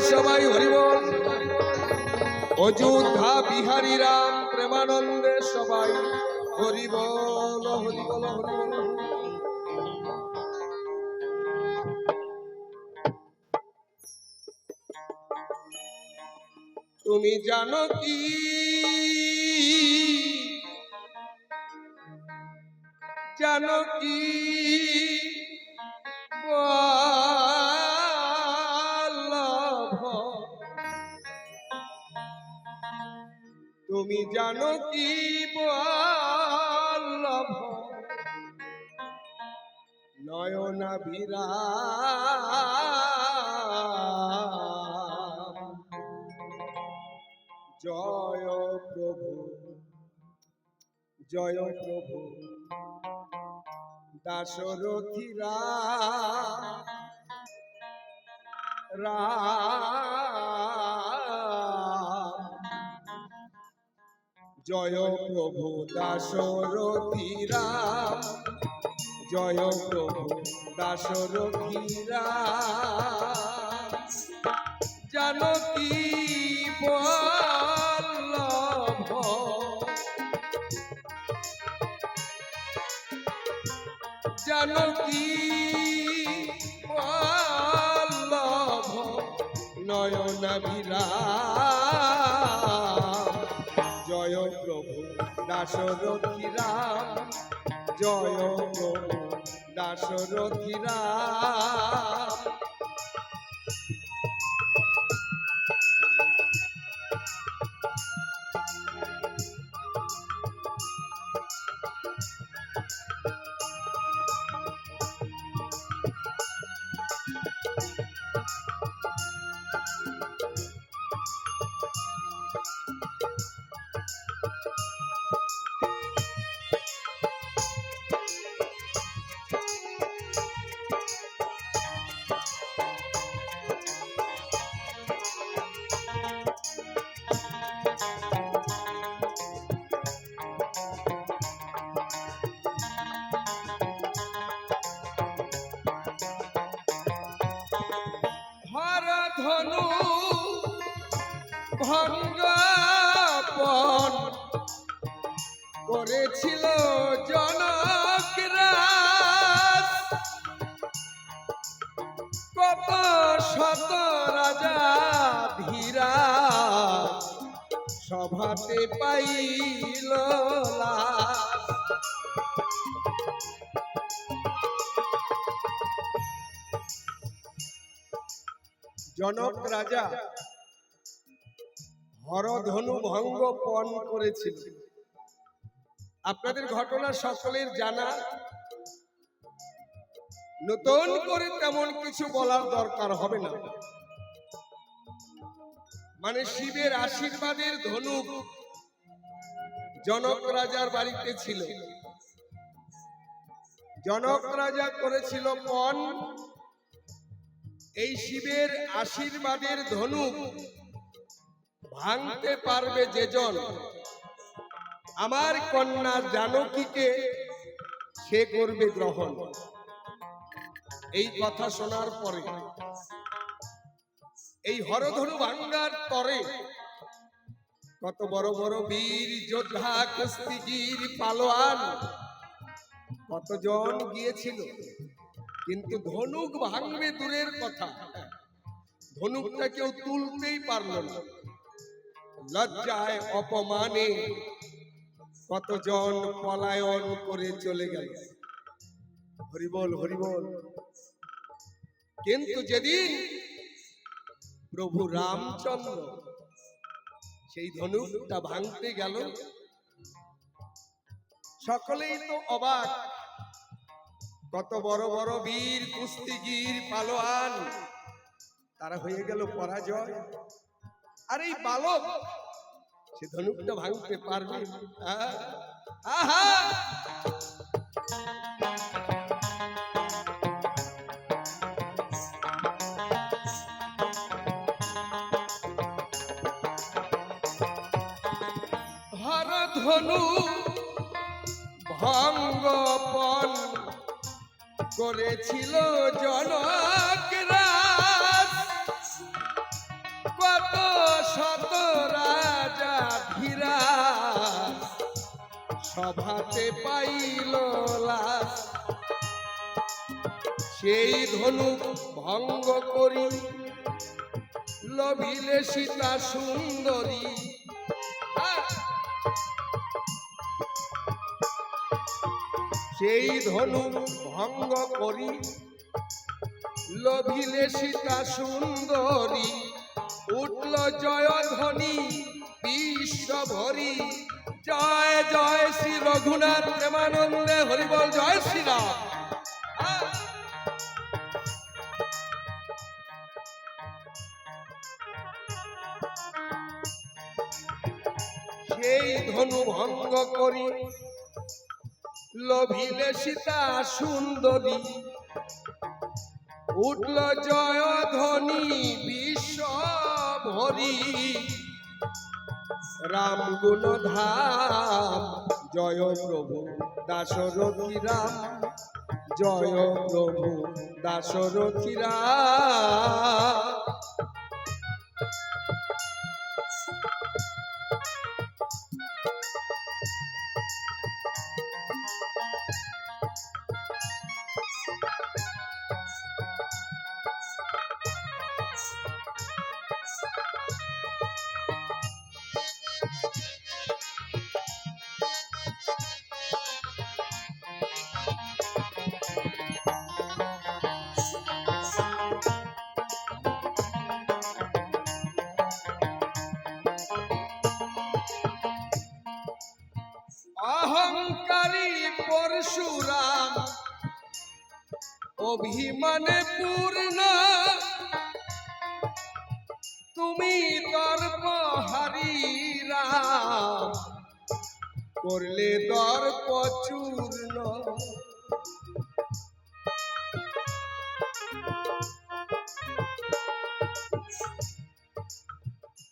সবাই হরিবল। অযোধ্যা বিহারী রাম প্রেমানন্দে সবাই হরিবল হরিবল হরিবল। তুমি জানো কি? জানো কি? তুমি জানো কি নয়না ভিরা জয় প্রভু জয় প্রভু। দাসরথীরা রাম জয় প্রভু দাসরথী রাম জয় প্রভু দাসরথী রাম জানকী জানকী নয়নাভিরা দাসরথী রাম জয় প্রভু দাসরথী রাম ভঙ্গপন করেছিল জনকরা কত শত রাজা ধীরা সভাতে পাইল। জনক রাজা হরধনু ভঙ্গ পণ করেছিল। আপনাদের ঘটনা সকলের জানা। নতুন করে তেমন কিছু বলার দরকার হবে না। মানে শিবের আশীর্বাদের ধনুক জনক রাজার বাড়িতে ছিল। জনক রাজা করেছিল পণ। এই শিবের আশীর্বাদের ধনুক ভাঙতে পারবে যেজন। আমার কন্যা জানকীকে সে করবে গ্রহণ। এই কথা শোনার পরে, এই হরধনু ভাঙ্গার তরে কত বড় বড় বীর যোদ্ধা, কুস্তিগির, পালোয়ান, কতজন গিয়েছিল। কিন্তু ধনুক ভাঙবে দূরের কথা। ধনুকটা কেউ তুলতেই পারল না। লজ্জায় অপমানে কতজন পলায়ন করে চলে গেল। হরিবল হরিবল। কিন্তু যেদিন প্রভু রামচন্দ্র সেই ধনুকটা ভাঙতে গেল, সকলেই তো অবাক। কত বড় বড় বীর, কুস্তিগির, পালোয়ান, তারা হয়ে গেল পরাজয়। আর এই বালক সে ধনুকটা ভাঙতে পারবে আহা! ধনু ভঙ্গপন করেছিল জনক শত রাজা ধীরা সভাতে পাইল লাশ। সেই ধনু ভঙ্গ করি। লভিলে সীতা সুন্দরী। সেই ধনু ভঙ্গ করি। লভিলে সীতা সুন্দরী। উঠল জয় ধ্বনি বিশ্ব ভরি জয় জয় শ্রী রঘুনাথ প্রেমানন্দে, হরিবল জয় শ্রীরাম! সেই ধনু ভঙ্গ করি, লভিলে সীতা সুন্দরী। উঠল জয় ধ্বনি বিশ্ব ভরি রাম গুণ ধাম জয় প্রভু দাসরথি রাম জয় প্রভু দাসরথি রাম পরশুরাম অভিমানে পূর্ণ। তুমি দর্পহারি রাম করলে দর্প চূর্ণ।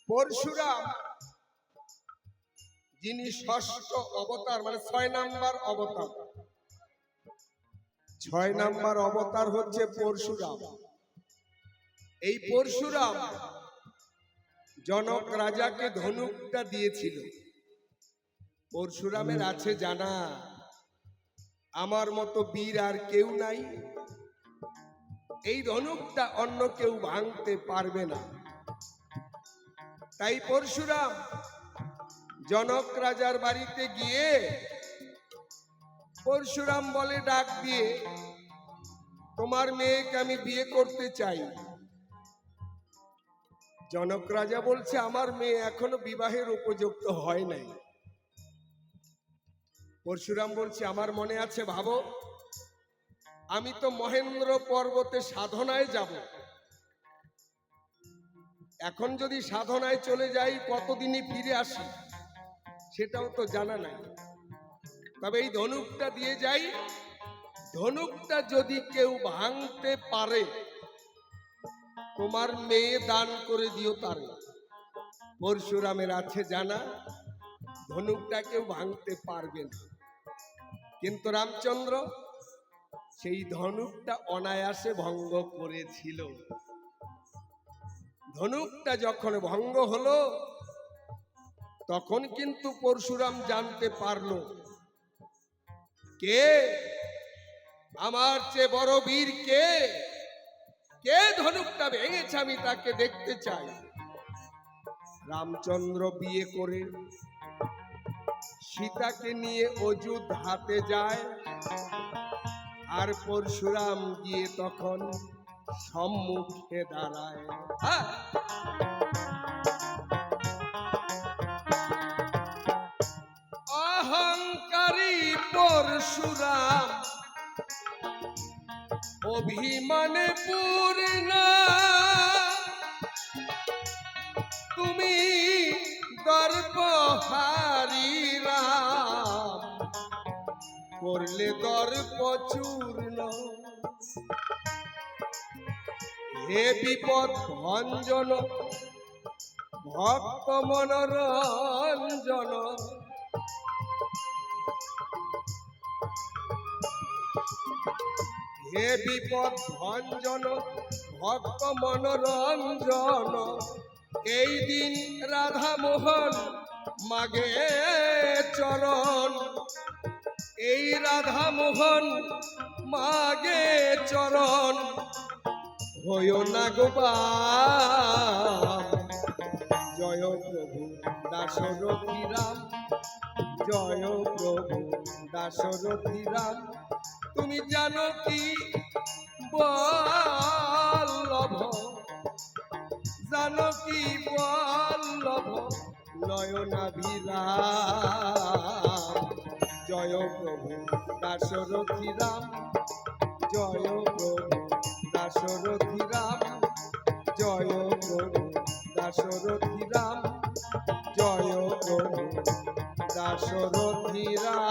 পরশুরাম যিনি ষষ্ঠ অবতার মানে ছয় নাম্বার অবতার। ছয় নাম্বার অবতার হচ্ছে পরশুরাম। এই পরশুরাম জনক রাজাকে ধনুকটা দিয়েছিল। পরশুরামের আছে জানা, আমার মতো বীর আর কেউ নাই। এই ধনুকটা অন্য কেউ ভাঙতে পারবে না। তাই পরশুরাম জনক রাজার বাড়িতে গিয়ে পরশুরাম বলে ডাক দিয়ে, তোমার মেয়েকে আমি বিয়ে করতে চাই। জনক রাজা বলছে, আমার মেয়ে এখনও বিবাহের উপযুক্ত হয় নাই। পরশুরাম বলছে, আমার মনে আছে, ভাবো, আমি তো মহেন্দ্র পর্বতে সাধনায় যাব। এখন যদি সাধনায় চলে যাই, কতদিনই ফিরে আসি? সেটাও তো জানা নাই। তবে এই ধনুকটা দিয়ে যাই। ধনুকটা যদি কেউ ভাঙতে পারে, তোমার মেয়ে দান করে দিও তারে। পরশুরামের আছে জানা, ধনুকটা কেউ ভাঙতে পারবে না। কিন্তু রামচন্দ্র সেই ধনুকটা অনায়াসে ভঙ্গ করেছিল। ধনুকটা যখন ভঙ্গ হলো তখন কিন্তু পরশুরাম জানতে পারল, কে? আমার চেয়ে বড় বীর কে? কে ধনুকটা ভেঙেছে আমি তাকে দেখতে চাই? রামচন্দ্র বিয়ে করে সীতাকে নিয়ে অযুধ হাতে যায়, আর পরশুরাম গিয়ে তখন সম্মুখে দাঁড়ায়। হ্যাঁ। পরশুরাম অভিমানে পূর্ণ। তুমি দর্পহারি রাম করলে দর্প চূর্ণ। হে বিপদ ভঞ্জন ভক্ত মনোরঞ্জন। হে বিপদ ভঞ্জন, ভক্ত মনোরঞ্জন, এই দিন রাধা মোহন মাগে চরণ। এই রাধা মোহন মাগে চরণ। হইও না গোপাল জয় প্রভু দাসরথী রাম জয় প্রভু দাসরথী রাম তুমি জানো কি? বল্লভ জানো কি? বল্লভ নয়নাভিরাম। জয় প্রভু দাসরথী রাম জয় প্রভু দাসরথী রাম জয় প্রভু দাসরথী রাম জয় প্রভু দাসরথী রাম